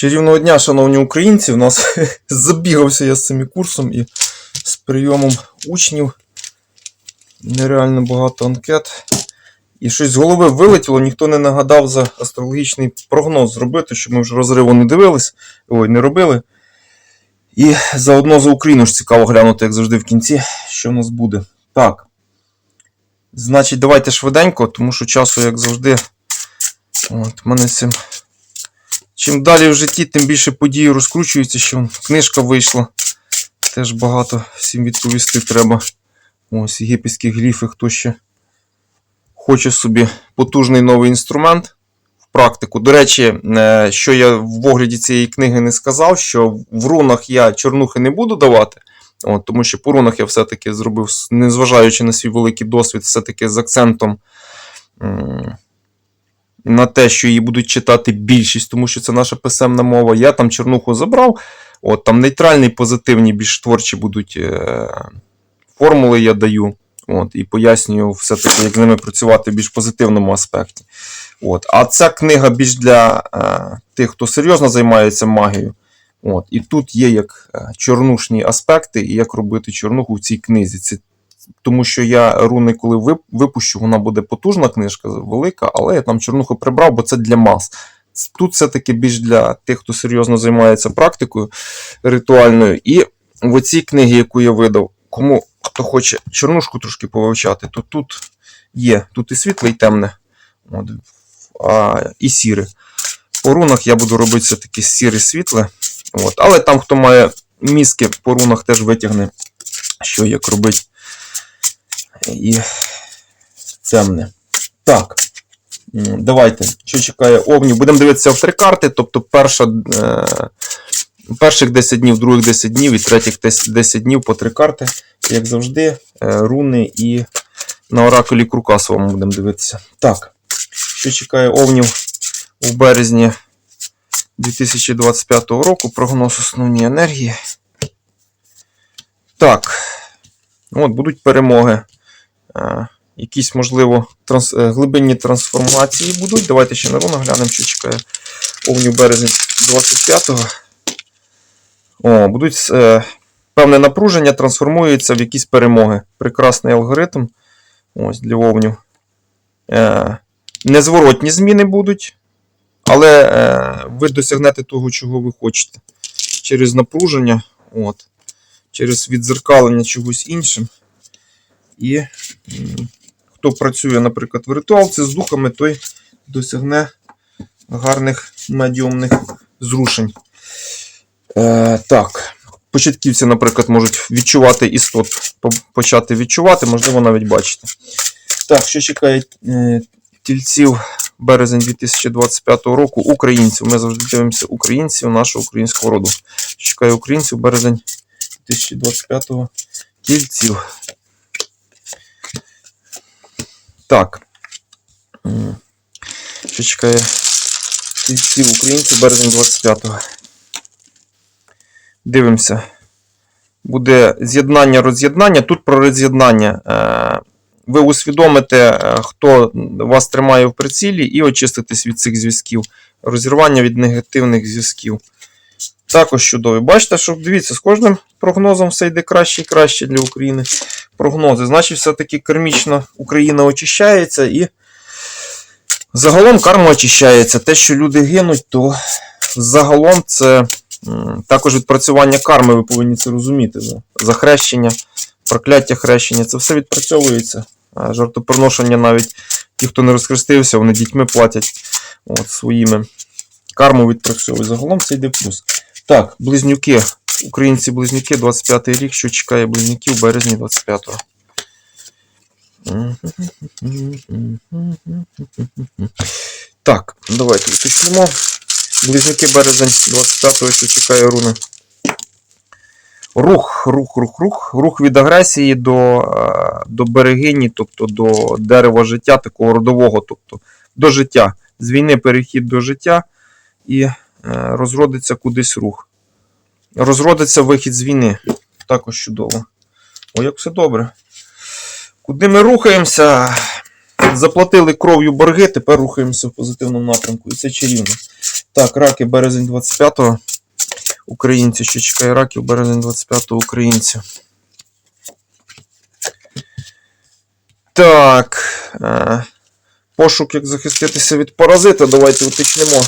Чарівного дня, шановні українці, у нас забігався я з цим курсом і з прийомом учнів. Нереально багато анкет. І щось з голови вилетіло, ніхто не нагадав за астрологічний прогноз зробити, щоб ми вже розриву не дивились, ой, не робили. І заодно за Україну ж цікаво глянути, як завжди в кінці, що в нас буде. Так. Значить, давайте швиденько, тому що часу, як завжди, от, мене цим Чим далі в житті, тим більше події розкручуються, що книжка вийшла. Теж багато всім відповісти треба. Ось єгипетські гліфи, хто ще хоче собі потужний новий інструмент в практику. До речі, е, що я в огляді цієї книги не сказав, що в рунах я чорнухи не буду давати. От, тому що по рунах я все-таки зробив, незважаючи на свій великий досвід, все-таки з акцентом. На те, що її будуть читати більшість, тому що це наша писемна мова. Я там чорнуху забрав. От там нейтральні, позитивні, більш творчі будуть е, формули я даю. От, і пояснюю все-таки, як з ними працювати в більш позитивному аспекті. От. А ця книга більш для е, тих, хто серйозно займається магією. От. І тут є як е, чорнушні аспекти, і як робити чорнуху в цій книзі. Це тому що я руни, коли випущу, вона буде потужна книжка, велика, але я там чорнуху прибрав, бо це для мас. Тут все-таки більш для тих, хто серйозно займається практикою ритуальною. І в оцій книгі, яку я видав, кому хто хоче чорнушку трошки повивчати, то тут є. Тут і світле, і темне, от, а, і сіре. По рунах я буду робити все-таки сіре світле. От. Але там, хто має мізки, по рунах теж витягне, що як робити і темне. Так. Давайте, що чекає Овнів. Будемо дивитися в три карти. Тобто перша, е, перших 10 днів, других 10 днів і третіх 10 10 днів по три карти. Як завжди, е, руни і на оракулі Крукасовому будемо дивитися. Так. Що чекає Овнів у березні 2025 року? Прогноз основні енергії. Так. От, будуть перемоги. Е, якісь, можливо, транс, е, глибинні трансформації будуть. Давайте ще на рунах глянемо, що чекає Овнів березень 25-го. О, будуть е, певне напруження, трансформується в якісь перемоги. Прекрасний алгоритм. Ось для Овнів. Е, незворотні зміни будуть, але е, ви досягнете того, чого ви хочете. Через напруження, от, через відзеркалення чогось іншим. І хто працює, наприклад, в ритуалці з духами, той досягне гарних медіумних зрушень. Е, так. Початківці, наприклад, можуть відчувати істот, почати відчувати, можливо, навіть бачити. Так, що чекає е, тільців березень 2025 року? Українців. Ми завжди дивимося українців нашого українського роду. Що чекає українців березень 2025 тільців. Так. Що чекає тільців українців березень 25-го. Дивимося. Буде з'єднання, роз'єднання. Тут про роз'єднання. Е, Ви усвідомите, е, хто вас тримає в прицілі, і очиститесь від цих зв'язків. Розірвання від негативних зв'язків. Також чудові. Бачите, що дивіться, з кожним прогнозом все йде краще і краще для України. Прогнози. Значить, все-таки кармічно Україна очищається і загалом карма очищається. Те, що люди гинуть, то загалом це також відпрацювання карми, ви повинні це розуміти. Да? Захрещення, прокляття хрещення, це все відпрацьовується. Жартоприношення навіть ті, хто не розхрестився, вони дітьми платять от, своїми. Карму відпрацьовують. Загалом це йде плюс. Так, близнюки. Українці-близнюки, 25-й рік, що чекає близнюків в березні 25-го. Так, давайте уточнимо. Близнюки березень 25-го, що чекає руни. Рух, рух, рух, рух. Рух від агресії до, е, до берегині, тобто до дерева життя, такого родового, тобто до життя. З війни перехід до життя і розродиться кудись рух. Розродиться вихід з війни. Також чудово. О, як все добре. Куди ми рухаємося? Заплатили кров'ю борги, тепер рухаємося в позитивному напрямку. І це чарівно. Так, раки березень 25-го. Українці, що чекає раків, березень 25-го українці. Так. Е, пошук, як захиститися від паразита. Давайте уточнимо.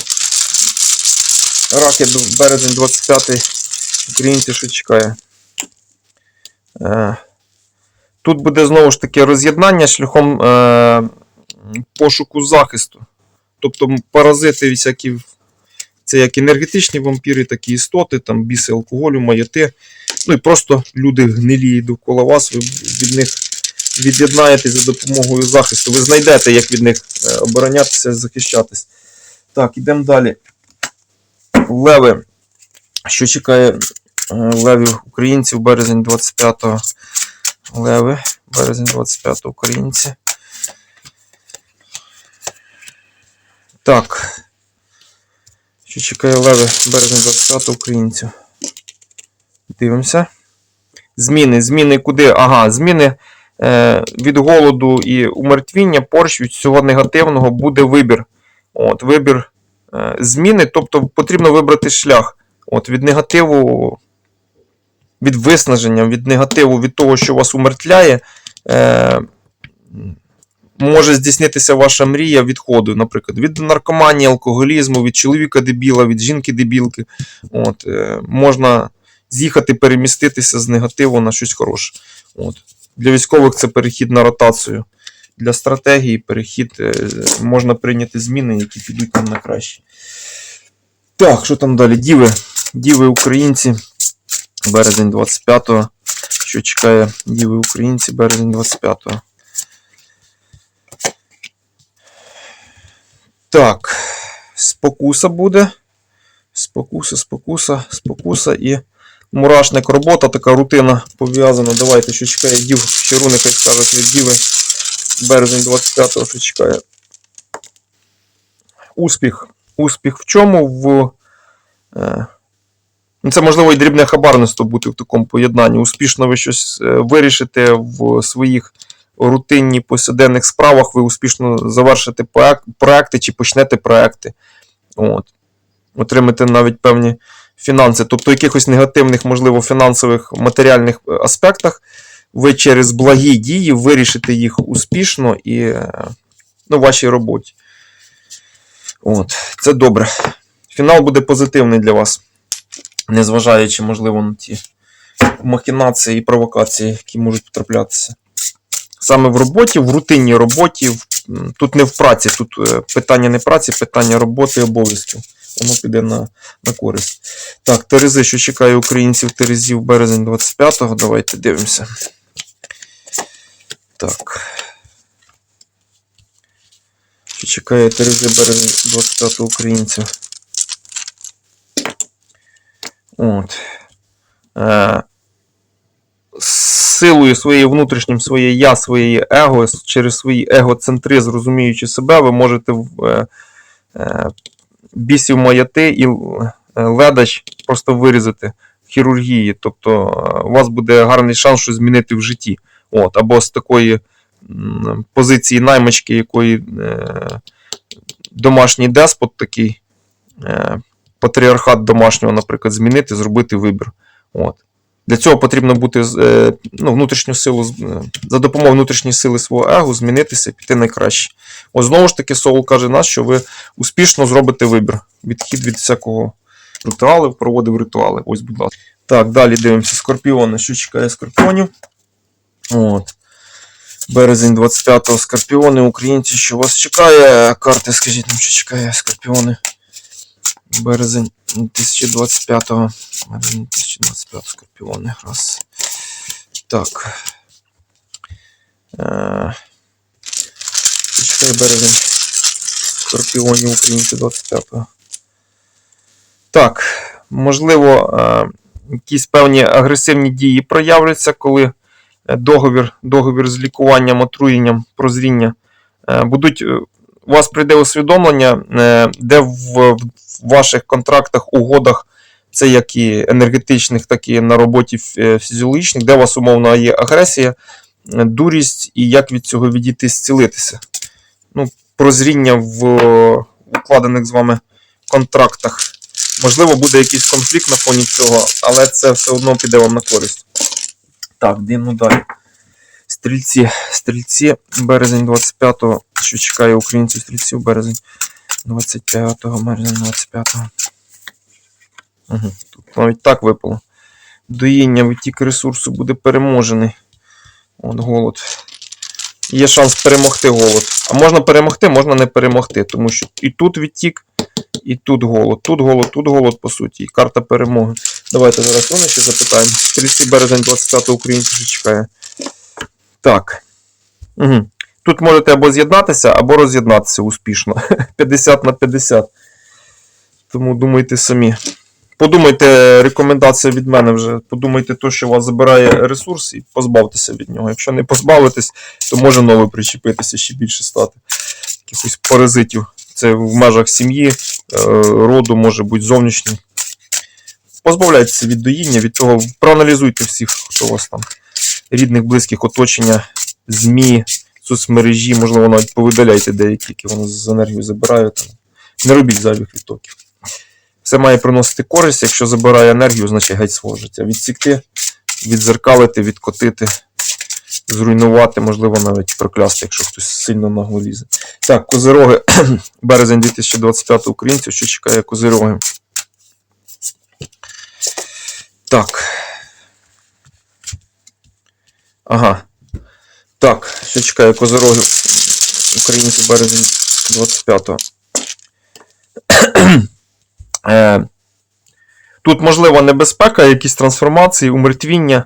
Раки березень 25 українці, що чекає. Е, тут буде знову ж таки роз'єднання шляхом е, пошуку захисту. Тобто паразити всякі. Це як енергетичні вампіри, так і істоти, там біси алкоголю, маяти. Ну і просто люди гнилі довкола вас, ви від них від'єднаєтесь за допомогою захисту. Ви знайдете, як від них е, оборонятися, захищатись. Так, ідемо далі. Леви. Що чекає е, левів українців березень 25-го? Леви, березень 25-го українці. Так. Що чекає леви березень 25-го українців? Дивимося. Зміни. Зміни куди? Ага, зміни е, від голоду і умертвіння, порш від всього негативного буде вибір. От, вибір зміни, тобто потрібно вибрати шлях. От, від негативу, від виснаження, від негативу, від того, що вас умертвляє, е, може здійснитися ваша мрія відходу, наприклад, від наркоманії, алкоголізму, від чоловіка дебіла, від жінки дебілки. От, е, можна з'їхати, переміститися з негативу на щось хороше. От. Для військових це перехід на ротацію. Для стратегії перехід е, можна прийняти зміни, які підуть нам на краще. Так, що там далі? Діви. Діви українці. Березень 25-го. Що чекає Діви українці, березень 25-го. Так. Спокуса буде. Спокуса, спокуса, спокуса і мурашник робота, така рутина пов'язана. Давайте, що чекає дів, ще руни хай скажуть від діви. Березень 25-го, що чекає. Успіх. Успіх в чому? В. Е, ну, це можливо і дрібне хабарництво бути в такому поєднанні. Успішно ви щось е, вирішите в своїх рутинні повсякденних справах, ви успішно завершите проекти чи почнете проекти. От. Отримаєте навіть певні фінанси, тобто якихось негативних, можливо, фінансових матеріальних е, аспектах, ви через благі дії вирішите їх успішно і е, ну, в вашій роботі. От, Це добре. Фінал буде позитивний для вас, незважаючи, можливо, на ті махінації і провокації, які можуть потраплятися. Саме в роботі, в рутинній роботі, тут не в праці, тут е, питання не праці, питання роботи і обов'язків. Воно піде на, на користь. Так, Терези, що чекає українців Терезів березень 25-го. Давайте дивимося. Так. Що чекає Терези березень 25-го українців? От. Е, силою своєю внутрішнім, своє я, своє его, через свій егоцентризм, розуміючи себе, ви можете е, е, бісів маяти і е, ледач просто вирізати в хірургії. Тобто е, у вас буде гарний шанс щось змінити в житті. От, або з такої позиції наймички, якої е, домашній деспот такий, е, патріархат домашнього, наприклад, змінити, зробити вибір. От. Для цього потрібно бути е, ну, внутрішню силу, е, за допомогою внутрішньої сили свого его, змінитися, піти найкраще. Ось знову ж таки, Соул каже нас, що ви успішно зробите вибір. Відхід від всякого ритуалу, проводив ритуали. Ось, будь ласка. Так, далі дивимося. Скорпіони. Що чекає скорпіонів? От. Березень 25-го скорпіони, українці, що вас чекає? Карти, скажіть нам, що чекає скорпіони. Березень 2025-го. Березень 2025 скорпіони. Раз. Так. Е, чекає березень скорпіонів українці 25-го. Так, можливо, е, якісь певні агресивні дії проявляться, коли договір, договір з лікуванням, отруєнням, прозріння е, будуть. е, У вас прийде усвідомлення, е, де в, в ваших контрактах, угодах, це як і енергетичних, так і на роботі фізіологічних, де у вас умовно є агресія, е, дурість і як від цього відійти, зцілитися. Ну, прозріння в е, укладених з вами контрактах. Можливо, буде якийсь конфлікт на фоні цього, але це все одно піде вам на користь. Так, дивно далі. Стрільці, стрільці, березень 25-го, що чекає українців стрільців, березень 25-го, березень 25-го. Угу. Тут навіть так випало. Доїння, витік ресурсу буде переможений. От голод. Є шанс перемогти голод. А можна перемогти, можна не перемогти, тому що і тут відтік, і тут голод. Тут голод, тут голод, по суті, і карта перемоги. Давайте зараз вони ще запитаємо. 30 березень 25 українців вже чекає. Так. Угу. Тут можете або з'єднатися, або роз'єднатися успішно. 50 на 50. Тому думайте самі. Подумайте, рекомендація від мене вже. Подумайте то, що вас забирає ресурс, і позбавтеся від нього. Якщо не позбавитесь, то може нове причепитися, ще більше стати. Якихось паразитів. Це в межах сім'ї, е, роду, може бути зовнішній. Позбавляйтеся від доїння, від того, проаналізуйте всіх, хто у вас там. Рідних, близьких, оточення, ЗМІ, соцмережі, можливо, навіть повидаляйте деякі, які воно з енергію забирає. Там. Не робіть зайвих відтоків. Все має приносити користь, якщо забирає енергію, значить геть свого життя. Відсікти, відзеркалити, відкотити, зруйнувати, можливо, навіть проклясти, якщо хтось сильно нагло. Так, козироги, березень 2025 українців, що чекає козироги. Так. Ага. Так, що чекає козирогів українців березень 25-го. Е, Тут можлива небезпека, якісь трансформації, умертвіння.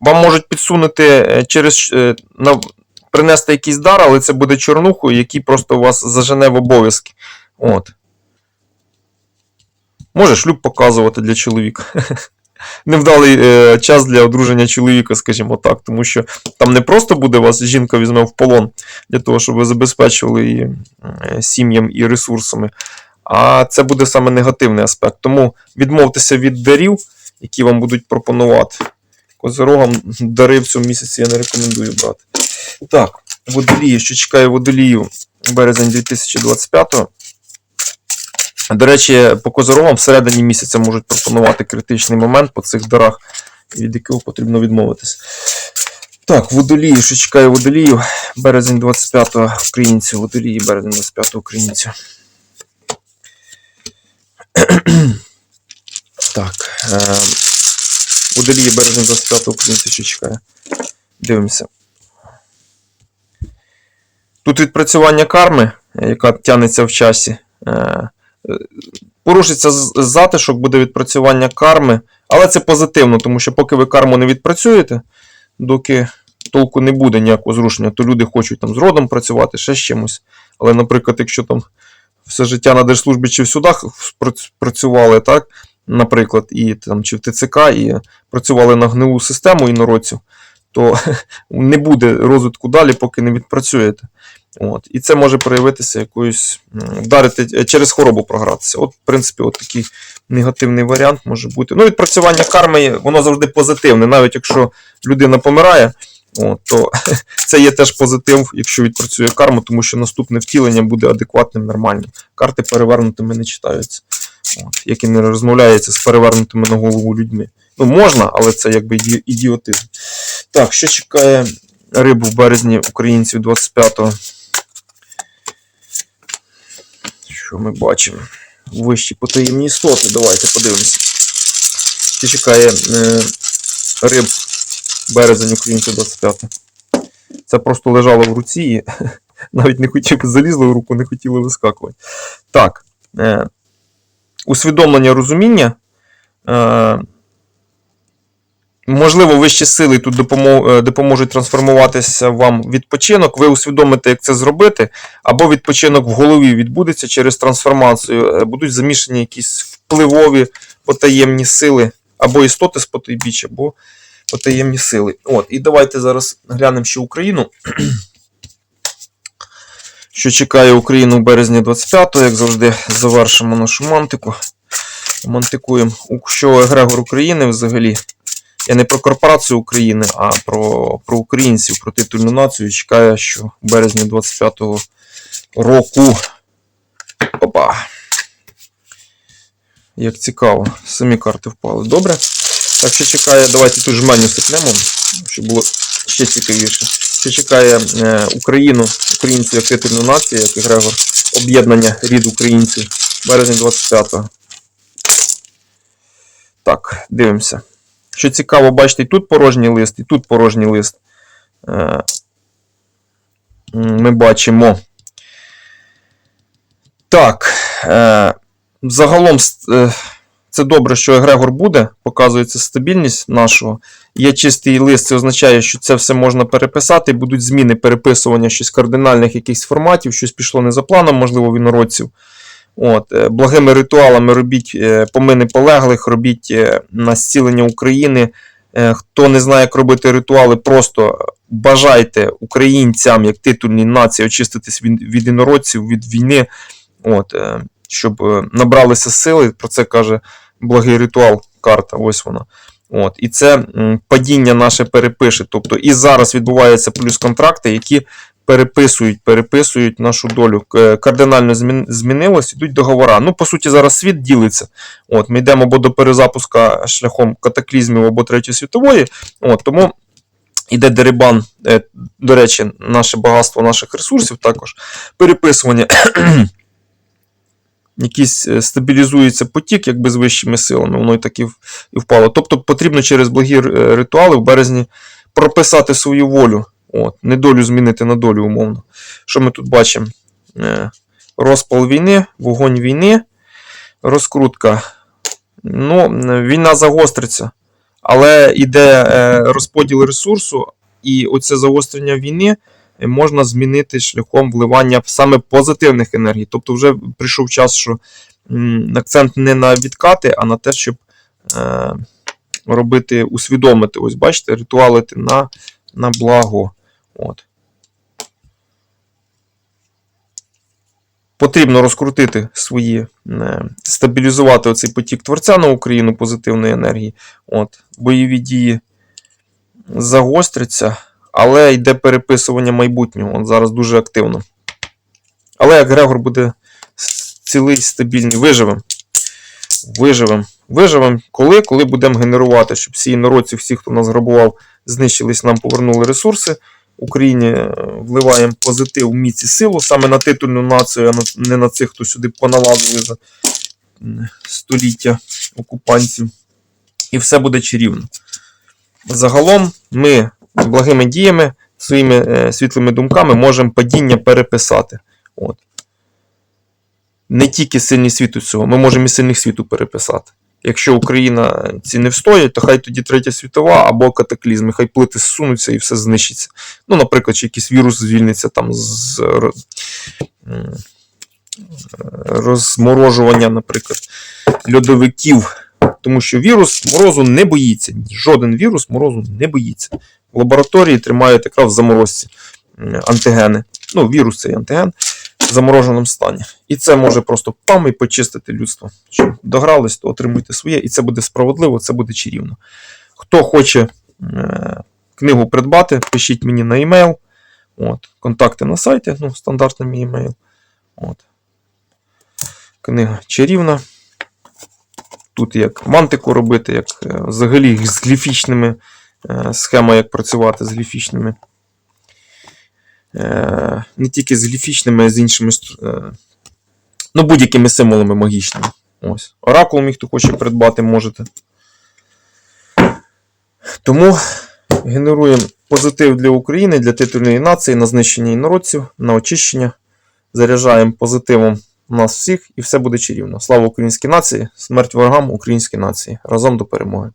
Вам можуть підсунути е, через е, принести якийсь дар, але це буде чорнухою, який просто вас зажене в обов'язки. От. Може шлюб показувати для чоловіка. Невдалий е, час для одруження чоловіка, скажімо так, тому що там не просто буде вас жінка візьме в полон для того, щоб ви забезпечували і е, сім'ям і ресурсами. А це буде саме негативний аспект. Тому відмовтеся від дарів, які вам будуть пропонувати. Козирогам дари в цьому місяці я не рекомендую брати. Так, водолії, що чекає водолію березень 2025-го. До речі, по козирогам всередині місяця можуть пропонувати критичний момент по цих дарах, від якого потрібно відмовитись. Так, водолії, що чекає водолію, березень 25-го українців, водолії, березень 25-го українців. Так. Е, водолії, березень 25-го українців, що чекає. Дивимося. Тут відпрацювання карми, е, яка тягнеться в часі. Е, е, Порушиться затишок, буде відпрацювання карми, але це позитивно, тому що поки ви карму не відпрацюєте, доки толку не буде ніякого зрушення, то люди хочуть там з родом працювати, ще з чимось. Але, наприклад, якщо там все життя на держслужбі чи в судах працювали, так, наприклад, і там, чи в ТЦК, і працювали на гнилу систему інородців, то не буде розвитку далі, поки не відпрацюєте. От. І це може проявитися якоюсь, вдарити е, через хворобу програтися. От, в принципі, от такий негативний варіант може бути. Ну, відпрацювання карми, воно завжди позитивне, навіть якщо людина помирає, от, то це є теж позитив, якщо відпрацює карму, тому що наступне втілення буде адекватним, нормальним. Карти перевернутими не читаються. От, як і не розмовляється з перевернутими на голову людьми. Ну, можна, але це якби іді- ідіотизм. Так, що чекає рибу в березні українців 25-го? Що ми бачимо? Вищі потаємні істоти. Давайте подивимося. Чи чекає е, риб березень українців 25 Це просто лежало в руці і навіть не хотів, залізло в руку, не хотіло вискакувати. Так. Е, усвідомлення розуміння. Е, Можливо, вищі сили тут е, допоможуть трансформуватися вам відпочинок. Ви усвідомите, як це зробити, або відпочинок в голові відбудеться через трансформацію. Е, Будуть замішані якісь впливові потаємні сили, або істоти з потойбіч, або потаємні сили. От, і давайте зараз глянемо ще Україну. Що чекає Україну в березні 25-го, як завжди, завершимо нашу мантику. Мантикуємо. Що Егрегор України взагалі? Я не про корпорацію України, а про, про українців, про титульну націю. Чекає, що в березні 25-го року Опа. Як цікаво, самі карти впали. Добре. Так, що чекає, давайте тут жменю сипнемо, щоб було ще цікавіше. Що чекає е, Україну, українців як титульну націю, як Егрегор, об'єднання рід українців березня 25-го. Так, дивимося. Що цікаво, бачите, і тут порожній лист, і тут порожній лист. Е, Ми бачимо. Так. Е, Загалом е, це добре, що Егрегор буде, показується стабільність нашого. Є чистий лист, це означає, що це все можна переписати, будуть зміни переписування щось кардинальних якихось форматів, щось пішло не за планом, можливо, в інородців. От, е, благими ритуалами робіть е, помини полеглих, робіть е, на зцілення України. Хто не знає, як робити ритуали, просто бажайте українцям, як титульній нації, очиститись від, від інородців, від війни, от, щоб набралися сили. Про це каже благий ритуал, карта, ось вона. От, і це падіння наше перепише. Тобто і зараз відбуваються плюс контракти, які переписують, переписують нашу долю. Кардинально змінилось, ідуть договора. Ну, по суті, зараз світ ділиться. От, ми йдемо або до перезапуска шляхом катаклізмів або Третьої світової. От, тому іде дерибан, е, до речі, наше багатство наших ресурсів також. Переписування. Якийсь е, стабілізується потік, якби з вищими силами, воно і так і впало. Тобто потрібно через благі е, ритуали в березні прописати свою волю. От, не долю змінити на долю, умовно. Що ми тут бачимо? Е, Розпал війни, вогонь війни, розкрутка. Ну, війна загостриться, але йде е, розподіл ресурсу, і оце загострення війни можна змінити шляхом вливання саме позитивних енергій. Тобто, вже прийшов час, що акцент не на відкати, а на те, щоб е, робити, усвідомити. Ось бачите, ритуалити на, на благо. От. Потрібно розкрутити свої, е, стабілізувати оцей потік творця на Україну позитивної енергії. От. Бойові дії загостряться, але йде переписування майбутнього. От зараз дуже активно. Але як Грегор буде цілий, стабільний, виживем. Виживем. Виживем, коли? Коли будемо генерувати, щоб всі інородці, всі, хто нас грабував, знищились, нам повернули ресурси. Україні е, вливаємо позитив, міць і силу саме на титульну націю, а не на цих, хто сюди поналазили за століття окупантів. І все буде чарівно. Загалом ми благими діями, своїми е, світлими думками можемо падіння переписати. От. Не тільки сильні світу цього, ми можемо і сильних світу переписати. Якщо Україна ці не встоїть, то хай тоді третя світова або катаклізми, хай плити зсунуться і все знищиться. Ну, наприклад, чи якийсь вірус звільниться там з ро- розморожування, наприклад, льодовиків. Тому що вірус морозу не боїться. Жоден вірус морозу не боїться. В лабораторії тримають якраз в заморозці антигени. Ну, вірус цей антиген в замороженому стані. І це може просто пам і почистити людство. Що догрались, то отримуйте своє, і це буде справедливо, це буде чарівно. Хто хоче е, книгу придбати, пишіть мені на емейл. От, контакти на сайті, ну, стандартний мій емейл. От. Книга чарівна. Тут як мантику робити, як е, взагалі з гліфічними е, схема, як працювати з гліфічними. Е, не тільки з гліфічними, а з іншими е, ну, будь-якими символами магічними. Ось. Оракул мій, хто хоче придбати, можете. Тому генеруємо позитив для України, для титульної нації, на знищення інородців, на очищення. Заряджаємо позитивом нас всіх, і все буде чарівно. Слава українській нації, смерть ворогам українській нації. Разом до перемоги.